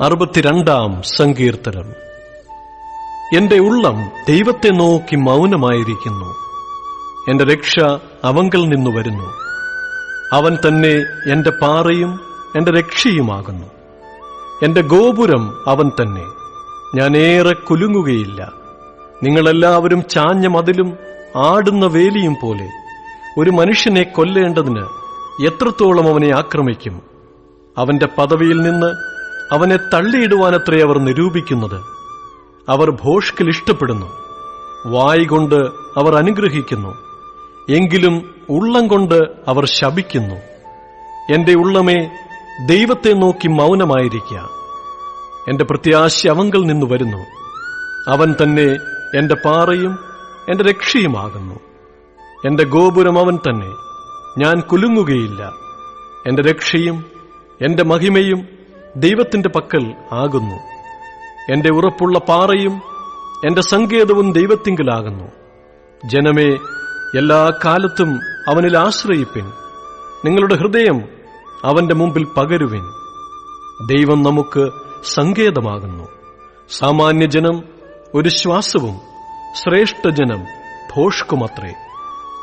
അറുപത്തിരണ്ടാം സങ്കീർത്തനം. എന്റെ ഉള്ളം ദൈവത്തെ നോക്കി മൗനമായിരിക്കുന്നു. എന്റെ രക്ഷ അവങ്കൽ നിന്നു വരുന്നു. അവൻ തന്നെ എന്റെ പാറയും എന്റെ രക്ഷയുമാകുന്നു. എന്റെ ഗോപുരം അവൻ തന്നെ. ഞാൻ ഏറെ കുലുങ്ങുകയില്ല. നിങ്ങളെല്ലാവരും ചാഞ്ഞ മതിലും ആടുന്ന വേലിയും പോലെ ഒരു മനുഷ്യനെ കൊല്ലേണ്ടതിന് എത്രത്തോളം അവനെ ആക്രമിക്കും? അവന്റെ പദവിയിൽ നിന്ന് അവനെ തള്ളിയിടുവാനത്രേ അവർ നിരൂപിക്കുന്നത്. അവർ ഭോഷ്കിൽ ഇഷ്ടപ്പെടുന്നു. വായി കൊണ്ട് അവർ അനുഗ്രഹിക്കുന്നു. എങ്കിലും ഉള്ളം കൊണ്ട് അവർ ശപിക്കുന്നു. എന്റെ ഉള്ളമേ ദൈവത്തെ നോക്കി മൗനമായിരിക്കുക എന്റെ പ്രത്യാശ അവങ്കൽ നിന്ന് വരുന്നു. അവൻ തന്നെ എന്റെ പാറയും എന്റെ രക്ഷയുമാകുന്നു. എന്റെ ഗോപുരം അവൻ തന്നെ. ഞാൻ കുലുങ്ങുകയില്ല. എന്റെ രക്ഷയും എന്റെ മഹിമയും ദൈവത്തിന്റെ പക്കൽ ആകുന്നു. എന്റെ ഉറപ്പുള്ള പാറയും എന്റെ സങ്കേതവും ദൈവത്തിങ്കിലാകുന്നു. ജനമേ എല്ലാ കാലത്തും അവനിൽ ആശ്രയിപ്പിൻ. നിങ്ങളുടെ ഹൃദയം അവന്റെ മുമ്പിൽ പകരുവിൻ. ദൈവം നമുക്ക് സങ്കേതമാകുന്നു. സാമാന്യജനം ഒരു ശ്വാസവും ശ്രേഷ്ഠജനം ഭോഷ്കുമത്രേ.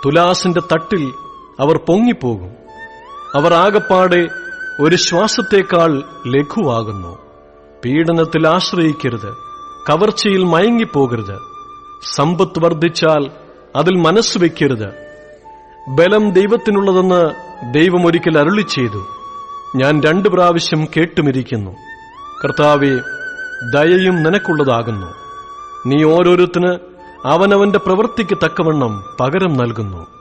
തുലാസിന്റെ തട്ടിൽ അവർ പൊങ്ങിപ്പോകും. അവർ ആകപ്പാടെ ഒരു ശ്വാസത്തേക്കാൾ ലഘുവാകുന്നു. പീഡനത്തിൽ ആശ്രയിക്കരുത്. കവർച്ചയിൽ മയങ്ങിപ്പോകരുത്. സമ്പത്ത് വർദ്ധിച്ചാൽ അതിൽ മനസ്സ് വയ്ക്കരുത് ബലം ദൈവത്തിനുള്ളതെന്ന് ദൈവം ഒരിക്കൽ അരുളി ചെയ്തു. ഞാൻ രണ്ടു പ്രാവശ്യം കേട്ടുമിരിക്കുന്നു. കർത്താവെ ദയയും നിനക്കുള്ളതാകുന്നു. നീ ഓരോരുത്തന് അവനവന്റെ പ്രവൃത്തിക്ക് തക്കവണ്ണം പകരം നൽകുന്നു.